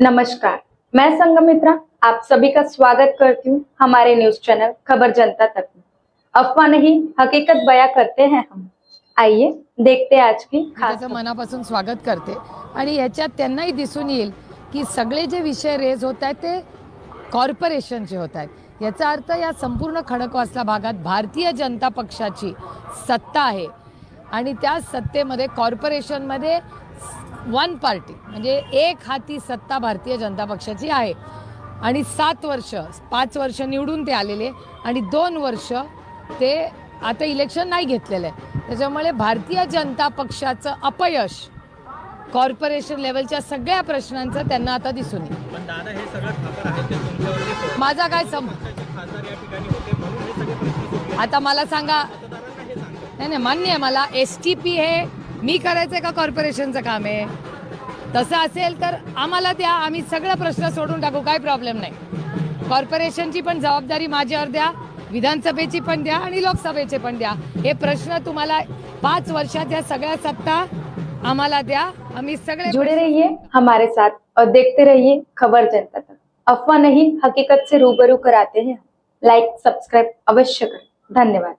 नमस्कार. मैं संगमित्रा आप सभी का स्वागत करती हूँ हमारे न्यूज चैनल खबर जनता तक में। अफवाह नहीं हकीकत बयां करते हैं हम। आइए देखते आज की खास मनापासून स्वागत करते. आणि याच्यात त्यांनाही दिसून येईल की सगळे जे विषय रेज होत आहेत ते कॉर्पोरेशनचे होत आहेत. याचा अर्थ या संपूर्ण खडकवासला भागात भारतीय जनता पक्षाची सत्ता आहे. आणि त्या सत्तेमध्ये कॉर्पोरेशनमध्ये वन पार्टी म्हणजे एक हाती सत्ता भारतीय जनता पक्षाची आहे. आणि सात वर्ष पाच वर्ष निवडून ते आलेले आणि दोन वर्ष ते आता इलेक्शन नाही घेतलेलं. आहे त्याच्यामुळे भारतीय जनता पक्षाचं अपयश कॉर्पोरेशन लेवलच्या सगळ्या प्रश्नांचं त्यांना आता दिसून येईल. माझा काय सम आता मला सांगा नाही नाही मान्य आहे मला. एस टी पी हे मी करायचं का कॉर्पोरेशनचं काम आहे? तसं असेल तर आम्हाला द्या. आम्ही सगळं प्रश्न सोडून टाकू. काही प्रॉब्लेम नाही. कॉर्पोरेशनची पण जबाबदारी माझ्यावर द्या. विधानसभेची पण द्या आणि लोकसभेचे पण द्या. हे प्रश्न तुम्हाला पाच वर्षात या सगळ्या सत्ता आम्हाला द्या. आम्ही सगळे जुड़े रहिए हमारे साथ और देखते रहिए खबर जनता तक. अफवाह नहीं हकीकत से रूबरू कराते हैं लाइक सब्सक्राइब अवश्य करें. धन्यवाद.